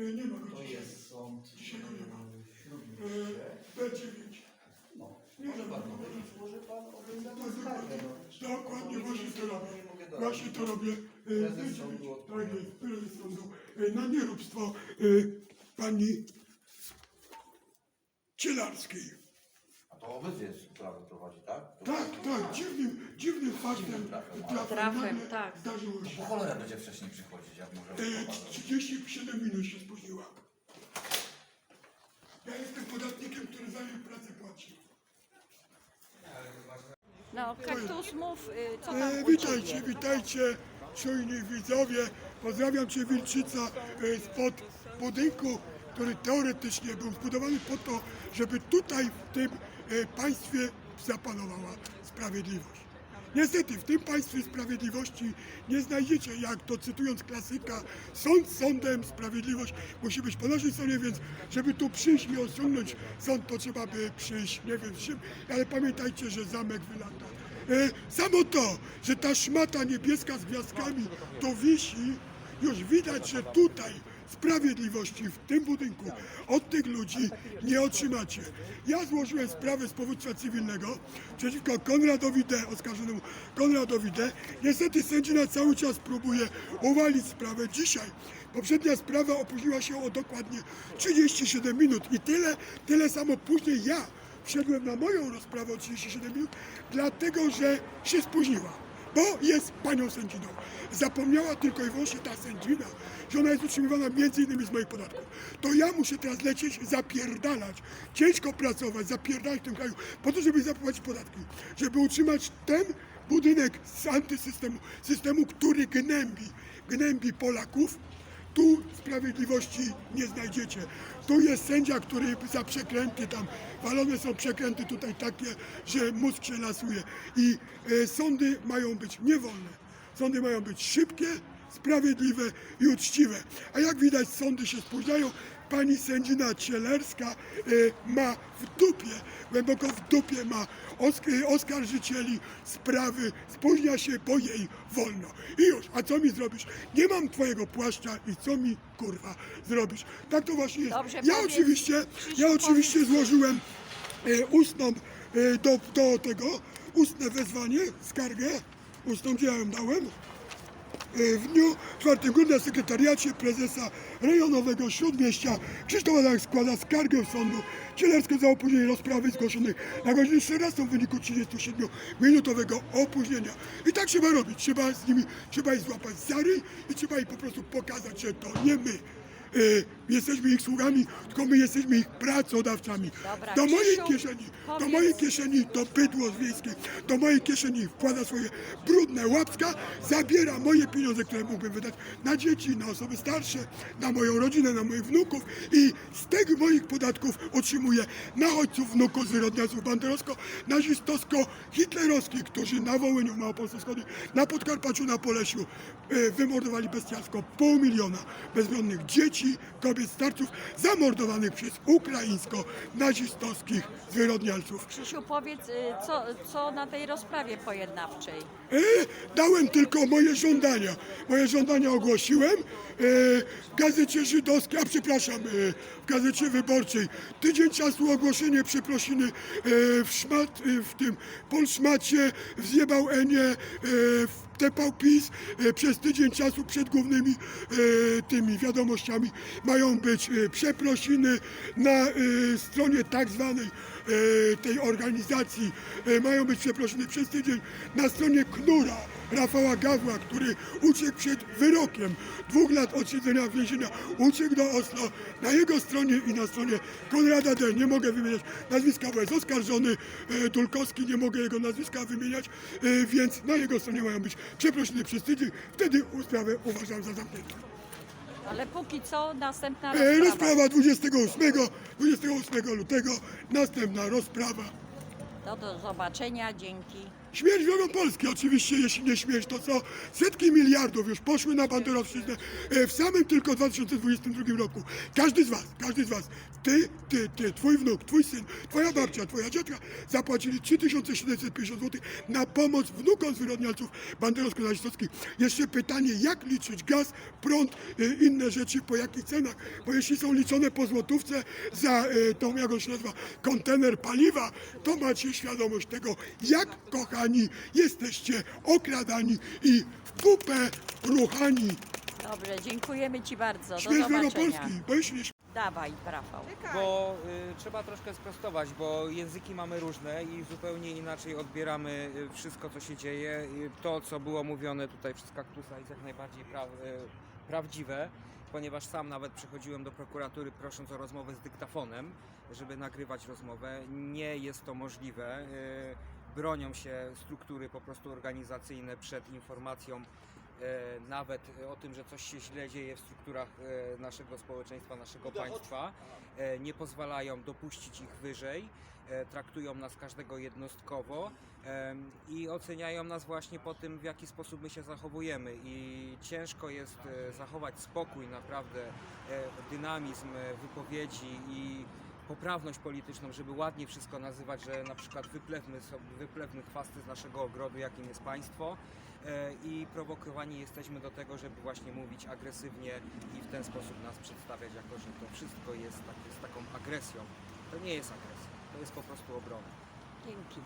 Nie ma go To dzisiaj. jest sąd Dzisiaj go nie ma. e, E, śródmieście. B9. No, Nie może pan, może- może, pan Tak, skargę. dokładnie. no. Dokładnie, właśnie to robię. nie mogę dać. Właśnie to robię. E, Prezes B9. sądu odpowie. jest, prezes sądu. E, Na nieróbstwo e, pani Cielarskiej. To obecnie sprawę prowadzi, tak? To Tak, tak, dziwnym, dziwnym faktem, trafem, trafem, Trafem, tak. zdarzyło się. Po cholerę będzie wcześniej przychodzić, jak może E, prowadzić. 37 minut się spóźniła. Ja jestem podatnikiem, który za jej pracę płaci. No, kaktus mów, y, co tam E, u witajcie, ciebie? witajcie, czujni widzowie. Pozdrawiam Cię Wilczyca e, spod budynku, który teoretycznie był zbudowany po to, żeby tutaj w tym państwie zapanowała sprawiedliwość. Niestety w tym państwie sprawiedliwości nie znajdziecie, jak to cytując klasyka, sąd sądem, sprawiedliwość musi być po naszej stronie, więc żeby tu przyjść i osiągnąć sąd, to trzeba by przyjść, nie wiem czym, ale pamiętajcie, że zamek wylata. E, Samo to, że ta szmata niebieska z gwiazdkami to wisi, już widać, że tutaj sprawiedliwości w tym budynku od tych ludzi nie otrzymacie. Ja złożyłem sprawę z powództwa cywilnego przeciwko Konradowi D., oskarżonemu Konradowi D. Niestety sędzina cały czas próbuje uwalić sprawę dzisiaj. Poprzednia sprawa opóźniła się o dokładnie 37 minut i tyle, tyle samo później ja wszedłem na moją rozprawę o 37 minut, dlatego że się spóźniła, bo jest panią sędziną. Zapomniała tylko i wyłącznie ta sędzina, że ona jest utrzymywana między innymi z moich podatków. To ja muszę teraz lecieć, zapierdalać, ciężko pracować, zapierdalać w tym kraju, po to, żeby zapłacić podatki, żeby utrzymać ten budynek z antysystemu, systemu, który gnębi, gnębi Polaków, tu sprawiedliwości nie znajdziecie. Tu jest sędzia, który za przekręty tam, walone są przekręty tutaj takie, że mózg się lasuje. I e, sądy mają być niewolne. Sądy mają być szybkie, sprawiedliwe i uczciwe. A jak widać sądy się spóźniają. Pani sędzina Cielerska e, ma w dupie, głęboko w dupie ma osk- oskarżycieli sprawy, spóźnia się, bo jej wolno. I już, a co mi zrobisz? Nie mam twojego płaszcza i co mi kurwa zrobisz? Tak to właśnie jest. Dobrze, ja powiedz- oczywiście, ja oczywiście złożyłem e, ustną e, do, do tego, ustne wezwanie, skargę, ja ją dałem? E, W dniu 4 grudnia w sekretariacie prezesa rejonowego Śródmieścia Krzysztof Adam składa skargę sądu cielerską za opóźnienie rozprawy zgłoszonej na godzinę 14 w wyniku 37-minutowego opóźnienia. I tak trzeba robić. Trzeba z nimi, trzeba ich złapać za ryj i trzeba im po prostu pokazać, że to nie my. E, jesteśmy ich sługami, tylko my jesteśmy ich pracodawcami. Dobra, do mojej Krzysiu, kieszeni, do powiedz- mojej kieszeni to bydło z wiejskiej, do mojej kieszeni wkłada swoje brudne łapska, zabiera moje pieniądze, które mógłbym wydać na dzieci, na osoby starsze, na moją rodzinę, na moich wnuków i z tych moich podatków otrzymuje nachodźców, wnuków, zwyrodniaców banderowsko-nazistowsko-hitlerowskich, którzy na Wołyniu, w Małopolsce Wschodniej, na Podkarpaciu, na Polesiu e, wymordowali bestialsko pół miliona bezbronnych dzieci, kobiet, starców zamordowanych przez ukraińsko-nazistowskich zwyrodnialców. Krzysiu, powiedz, y, co, co na tej rozprawie pojednawczej? E, dałem tylko moje żądania. Moje żądania ogłosiłem e, w gazecie żydowskiej, a przepraszam, e, w gazecie wyborczej. Tydzień czasu ogłoszenie przeprosiny e, w szmat, e, w tym Polszmacie, w Zjebał Enie, e, w Tepał PiS e, przez tydzień czasu przed głównymi e, tymi wiadomościami. Mają być e, przeprosiny na stronie tak zwanej tej organizacji. Mają być przeprosiny przez tydzień na stronie Knura Rafała Gawła, który uciekł przed wyrokiem dwóch lat odsiedzenia więzienia, uciekł do Oslo na jego stronie i na stronie Konrada D. Nie mogę wymieniać nazwiska, bo jest oskarżony e, Dulkowski, nie mogę jego nazwiska wymieniać, e, więc na jego stronie mają być przeprosiny przez tydzień, wtedy sprawę uważam za zamkniętą. Ale póki co następna E, rozprawa. Rozprawa 28, 28 lutego, następna rozprawa. No do zobaczenia, dzięki. Śmierć wrogom Polski, oczywiście, jeśli nie śmierć, to co? Setki miliardów już poszły na banderowszczyznę e, w samym tylko 2022 roku. Każdy z was, każdy z was, ty, ty, ty, twój wnuk, twój syn, twoja babcia, twoja dziadka zapłacili 3750 zł na pomoc wnukom zwyrodnialców banderowsko-nazistowskich. Jeszcze pytanie, jak liczyć gaz, prąd, e, inne rzeczy, po jakich cenach? Bo jeśli są liczone po złotówce za e, tą, jak on się nazywa, kontener paliwa, to macie świadomość tego, jak jesteście okradani i w kupę ruchani. Dobrze, dziękujemy Ci bardzo. Do Śmierć wrogo zobaczenia. Polski, bo Dawaj, Rafał. Bo y, trzeba troszkę sprostować, bo języki mamy różne i zupełnie inaczej odbieramy y, wszystko, co się dzieje. Y, to, co było mówione tutaj przez Kaktusa jest jak najbardziej pra, y, prawdziwe, ponieważ sam nawet przychodziłem do prokuratury prosząc o rozmowę z dyktafonem, żeby nagrywać rozmowę. Nie jest to możliwe. Y, bronią się struktury po prostu organizacyjne przed informacją e, nawet o tym, że coś się źle dzieje w strukturach e, naszego społeczeństwa, naszego państwa, e, nie pozwalają dopuścić ich wyżej, traktują nas każdego jednostkowo i oceniają nas właśnie po tym, w jaki sposób my się zachowujemy. I ciężko jest zachować spokój, naprawdę, dynamizm wypowiedzi i poprawność polityczną, żeby ładnie wszystko nazywać, że na przykład wyplewmy, sobie, wyplewmy chwasty z naszego ogrodu, jakim jest państwo e, i prowokowani jesteśmy do tego, żeby właśnie mówić agresywnie i w ten sposób nas przedstawiać jako, że to wszystko jest, tak, jest taką agresją. To nie jest agresja, to jest po prostu obrona. Dzięki.